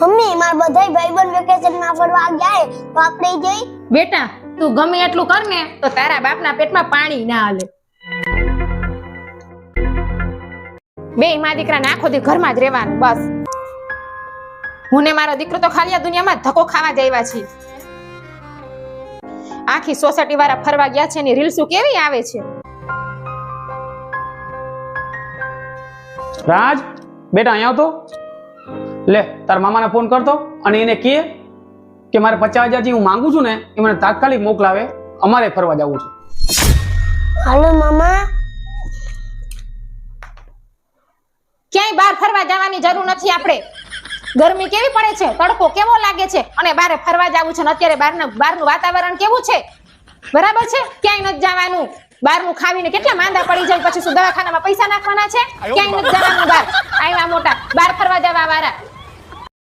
Mummy મારા બધાય ભાઈબંધ વેકેશનમાં ફરવા ગયા તો આપણે જઈ બેટા તું ગમે એટલું કર ને તો તારા બાપના પેટમાં પાણી ના હાલે. બે માં દીકરા આખો દી ઘરમાં જ રહેવાનું બસ. હું ને મારો દીકરો તો ખાલી આ દુનિયામાં ધક્કો ખાવા જ આવ્યા છીએ. આખી સોસાયટી વાળા ફરવા ગયા છે ને રીલ્સો કેવી આવે છે? રાજ બેટા અહીંયા આવતો? લે તાર મામાને ફોન કરતો અને એને કહે કે મારે પચાસ હજાર જે હું માંગુ છું ને એ મને તાત્કાલિક મોકલાવે અમારે ફરવા જવું છે. હાલો મામા. ક્યાંય બહાર ફરવા જવાની જરૂર નથી આપણે. ગરમી કેવી પડે છે? તડકો કેવો લાગે છે? અને બારે ફરવા જવું છે ને અત્યારે બહારના બહારનું વાતાવરણ કેવું છે? બરાબર છે? ક્યાંય નથી જવાનું. બહારનું ખાવીને કેટલા માંદા પડી જાય પછી શું દવાખાનામાં પૈસા નાખવાના છે? ક્યાંય નથી જવાનું બહાર. આવ્યા મોટા બહાર ફરવા જવા વાળા.